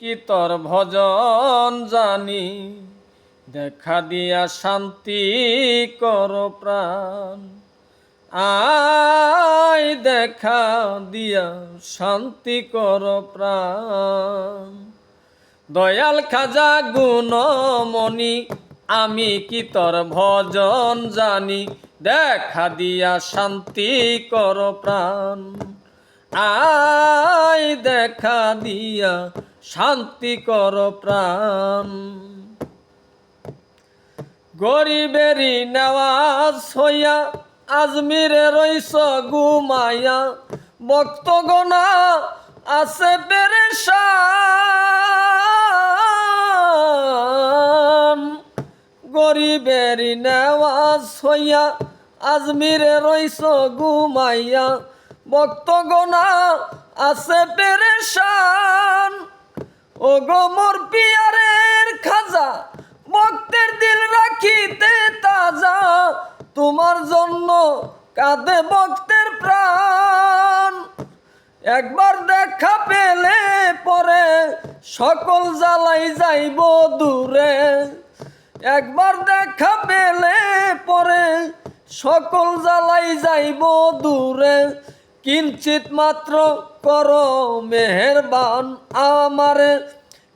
কি তোর ভজন জানি? দেখা দিয়া শান্তি কর প্রাণ। আয় দেখা দিয়া শান্তি কর প্রাণ। দয়াল খাজা গুণমণি, আমি কি তোর ভজন জানি? দেখা দিয়া শান্তি কর প্রাণ। আয় দেখা দিয়া শান্তি কর প্রাণ। গরিবেরি নেওয়াজ হইয়া আজমিরে রইস গুমাইয়া ভক্তগণা আছে পেরেশান। গরিবেরি নেওয়াজ হইয়া আজমিরে রইস গুমাইয়া ভক্তগণা আছে পেরেশান। ও গো মোর পিয়ারের খাজা, ভক্তের দিল রাখিতে তাজা, তোমার জন্য কাঁদে ভক্তের প্রাণ। একবার দেখা পেলে পরে সকল জ্বালাই যাইব দূরে। একবার দেখা পেলে পরে সকল জ্বালাই যাইব দূরে। কিঞ্চিত মাত্র কর মেহেরবান আমারে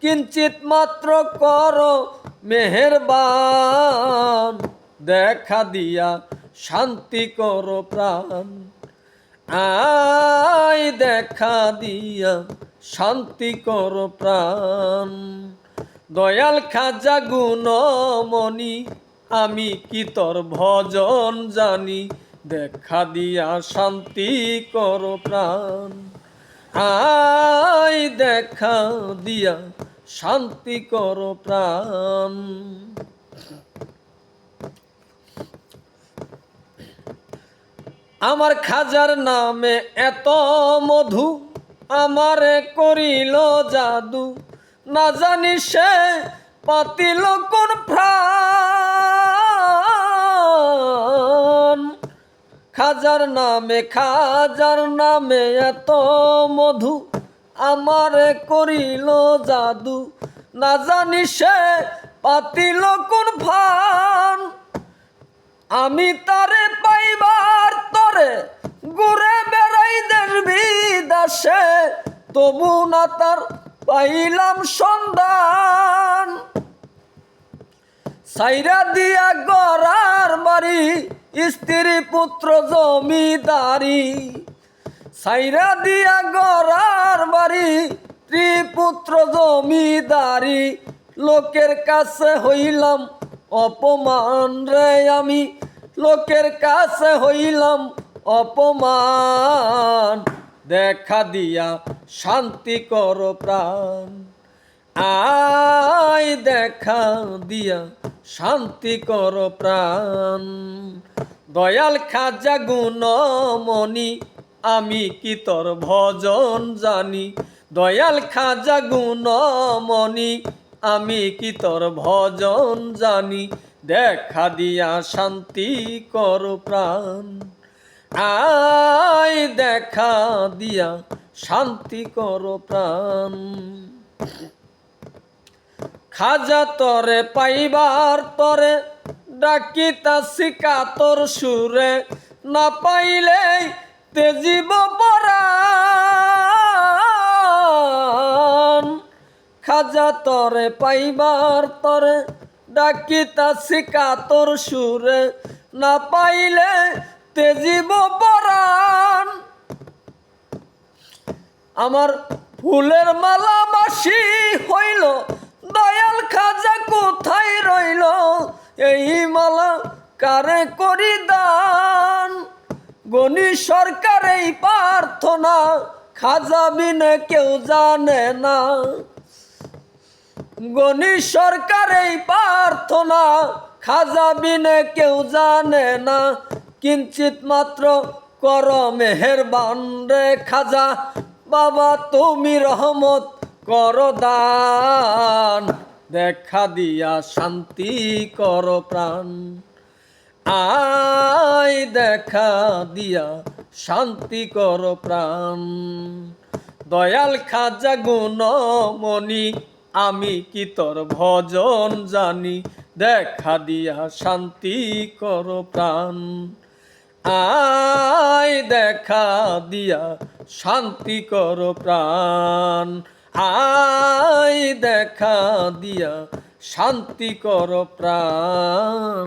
কিঞ্চিত মাত্র কর মেহেরবান, দেখা দিয়া শান্তি কর প্রাণ। আয়, দেখা দিয়া শান্তি কর প্রাণ। দয়াল খাজা গুণমণি, আমি কি তোর ভজন জানি? দেখা দিয়া শান্তি কর প্রাণ। আয়, দেখা দিয়া শান্তি কর প্রাণ। আমার খাজার নামে এত মধু আমারে করিল জাদু। না জানি সে পাতিল কোন প্রাণ। খাজার নামে খাজার নামে এত মধু আমারে করিল জাদু। না জানি সে পাতিল কোন ফান আমি তারে পাইবার তরে ঘুরে বেড়াই দেশ বিদাসে তবু না তার পাইলাম সন্ধান। সাইরা দিয়া গড়ার বাড়ি, স্ত্রী পুত্র জমিদারি। সাইরা দিয়া গড়ার বাড়ি, ত্রিপুত্র পুত্র জমিদারি, লোকের কাছে হইলাম অপমান রে আমি। লোকের কাছে হইলাম অপমান, দেখা দিয়া শান্তি কর প্রাণ। আয় দেখা দিয়া শান্তি কর প্রাণ। দয়াল খাজা গুণমণি আমি কি তোর ভজন জানি? দয়াল খাজা গুণমণি, আমি কি তোর ভজন জানি? দেখা দিয়া শান্তি কর প্রাণ। আয় দেখা দিয়া শান্তি কর প্রাণ। খাজা তরে পাইবার তরে ডাকিতাছি কাতর সুরে, না পাইলে তেজিব খাজা তরে পাইবার তরে ডাকিতাছি কাতর সুরে। না পাইলে তেজিব পরাণ। আমার ফুলের মালা বাসি হইল, দয়াল খাজা কোথায় রইল? এই মালা কারে করি দান গণি সরকার এই প্রার্থনা, খাজা বিনে কেউ জানে না। গণি সরকার এই প্রার্থনা, খাজা বিনে কেউ জানে না। কিঞ্চিত মাত্র কর মেহেরবান রে খাজা, বাবা তুমি রহমত কর দান। দেখা দিয়া শান্তি কর প্রাণ। আয় দেখা দিয়া, শান্তি কর প্রাণ। দয়াল খাজা গুণ গুণমণি, আমি কি তোর ভজন জানি? দেখা দিয়া শান্তি কর প্রাণ। আয় দেখা দিয়া শান্তি কর প্রাণ। আয় দেখা দিয়া শান্তি কর প্রাণ।